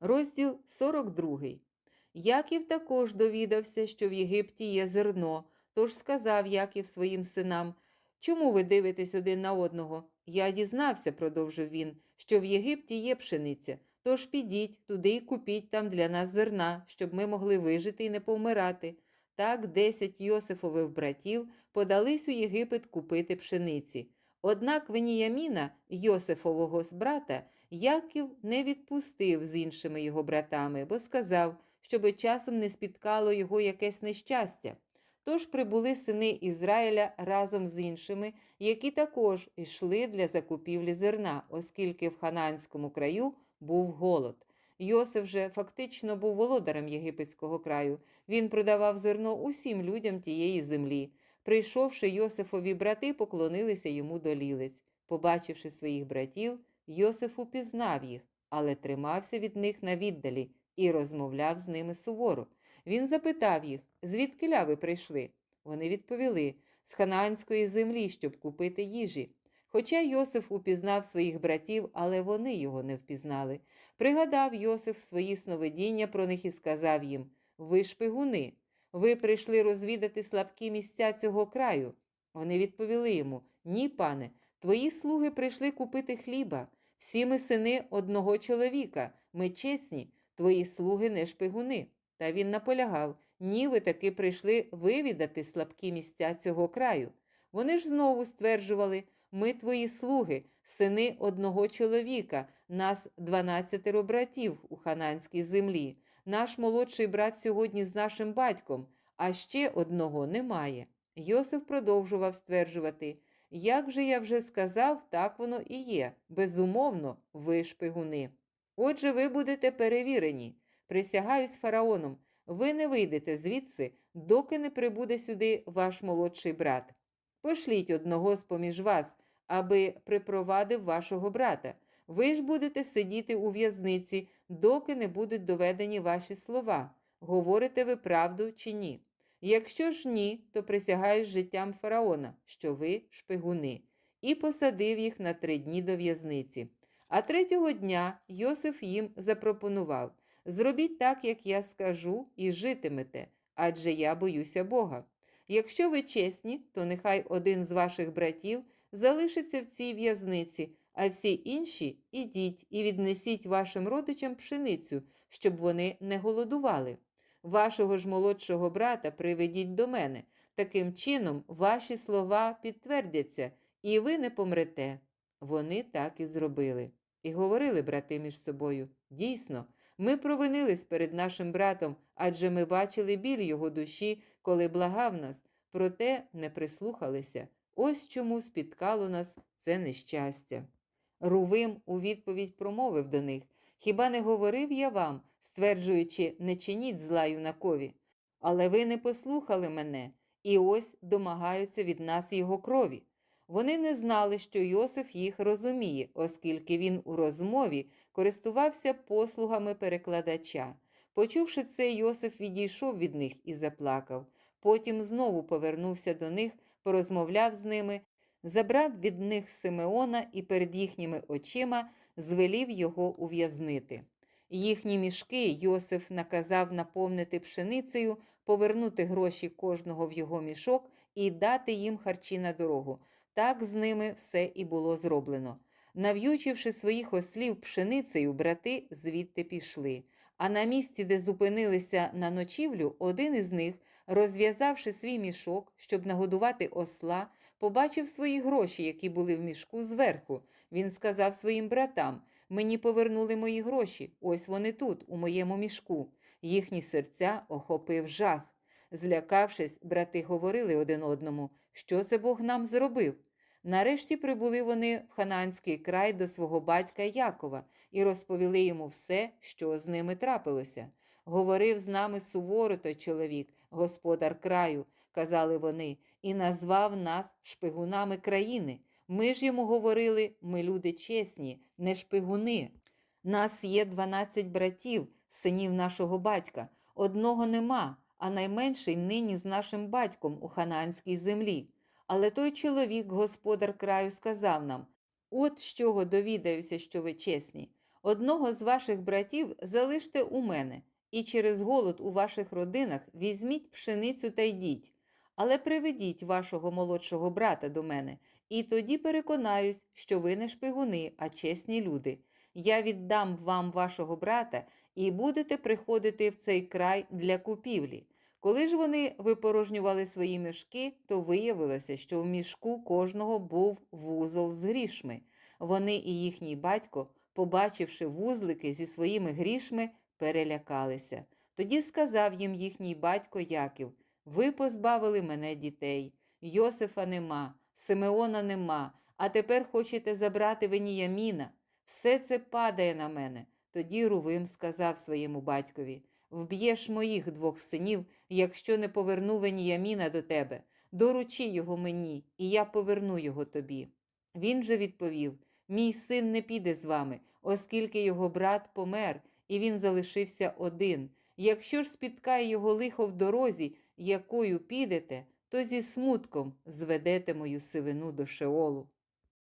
Розділ 42. Яків також довідався, що в Єгипті є зерно, тож сказав Яків своїм синам: Чому ви дивитесь один на одного? Я дізнався, продовжив він, що в Єгипті є пшениця. Тож підіть туди і купіть там для нас зерна, щоб ми могли вижити і не повмирати. Так десять Йосифових братів подались у Єгипет купити пшениці. Однак Веніяміна, Йосифового брата, Яків не відпустив з іншими його братами, бо сказав, щоби часом не спіткало його якесь нещастя. Тож прибули сини Ізраїля разом з іншими, які також йшли для закупівлі зерна, оскільки в хананському краю був голод. Йосиф же фактично був володарем єгипетського краю. Він продавав зерно усім людям тієї землі. Прийшовши Йосифові брати, поклонилися йому до лілиць. Побачивши своїх братів, Йосиф упізнав їх, але тримався від них на віддалі і розмовляв з ними суворо. Він запитав їх, звідки ви прийшли? Вони відповіли з ханаанської землі, щоб купити їжі. Хоча Йосиф упізнав своїх братів, але вони його не впізнали. Пригадав Йосиф свої сновидіння про них і сказав їм: Ви шпигуни, ви прийшли розвідати слабкі місця цього краю. Вони відповіли йому: Ні, пане, твої слуги прийшли купити хліба. Всі ми сини одного чоловіка, ми чесні, твої слуги не шпигуни. Та він наполягав: ні, ви таки прийшли вивідати слабкі місця цього краю. Вони ж знову стверджували: ми твої слуги, сини одного чоловіка, нас дванадцятеро братів у хананській землі. Наш молодший брат сьогодні з нашим батьком, а ще одного немає. Йосиф продовжував стверджувати: як же я вже сказав, так воно і є. Безумовно, ви шпигуни. Отже, ви будете перевірені. Присягаюсь фараоном, ви не вийдете звідси, доки не прибуде сюди ваш молодший брат. Пошліть одного з поміж вас, аби припровадив вашого брата. Ви ж будете сидіти у в'язниці, доки не будуть доведені ваші слова. Говорите ви правду чи ні? Якщо ж ні, то присягаюсь життям фараона, що ви шпигуни, і посадив їх на три дні до в'язниці. А третього дня Йосиф їм запропонував Зробіть так, як я скажу, і житимете, адже я боюся Бога. Якщо ви чесні, то нехай один з ваших братів залишиться в цій в'язниці, а всі інші ідіть і віднесіть вашим родичам пшеницю, щоб вони не голодували. Вашого ж молодшого брата приведіть до мене. Таким чином, ваші слова підтвердяться, і ви не помрете. Вони так і зробили. І говорили брати між собою дійсно. Ми провинились перед нашим братом, адже ми бачили біль його душі, коли благав нас, проте не прислухалися. Ось чому спіткало нас це нещастя. Рувим у відповідь промовив до них Хіба не говорив я вам, стверджуючи, не чиніть зла юнакові? Але ви не послухали мене, і ось домагаються від нас його крові. Вони не знали, що Йосиф їх розуміє, оскільки він у розмові користувався послугами перекладача. Почувши це, Йосиф відійшов від них і заплакав. Потім знову повернувся до них, порозмовляв з ними, забрав від них Симеона і перед їхніми очима звелів його ув'язнити. Їхні мішки Йосиф наказав наповнити пшеницею, повернути гроші кожного в його мішок і дати їм харчі на дорогу. Так з ними все і було зроблено. Нав'ючивши своїх ослів пшеницею, брати звідти пішли. А на місці, де зупинилися на ночівлю, один із них, розв'язавши свій мішок, щоб нагодувати осла, побачив свої гроші, які були в мішку зверху. Він сказав своїм братам: Мені повернули мої гроші, ось вони тут, у моєму мішку. Їхні серця охопив жах. Злякавшись, брати говорили один одному, що це Бог нам зробив. Нарешті прибули вони в хананський край до свого батька Якова і розповіли йому все, що з ними трапилося. Говорив з нами суворо той чоловік, господар краю, казали вони, і назвав нас шпигунами країни. Ми ж йому говорили, ми люди чесні, не шпигуни. Нас є дванадцять братів, синів нашого батька. Одного нема, а найменший нині з нашим батьком у хананській землі. Але той чоловік, господар краю, сказав нам: От з чого довідаюся, що ви чесні. Одного з ваших братів залиште у мене, і через голод у ваших родинах візьміть пшеницю та йдіть. Але приведіть вашого молодшого брата до мене, і тоді переконаюсь, що ви не шпигуни, а чесні люди. Я віддам вам вашого брата, і будете приходити в цей край для купівлі. Коли ж вони випорожнювали свої мішки, то виявилося, що в мішку кожного був вузол з грішми. Вони і їхній батько, побачивши вузлики зі своїми грішми, перелякалися. Тоді сказав їм їхній батько Яків: Ви позбавили мене дітей. Йосифа нема, Симеона нема, а тепер хочете забрати Веніяміна. Все це падає на мене. Тоді Рувим сказав своєму батькові: Вб'єш моїх двох синів, якщо не поверну Веніяміна до тебе. Доручи його мені, і я поверну його тобі. Він же відповів: Мій син не піде з вами, оскільки його брат помер, і він залишився один. Якщо ж спіткає його лихо в дорозі, якою підете, то зі смутком зведете мою сивину до Шеолу.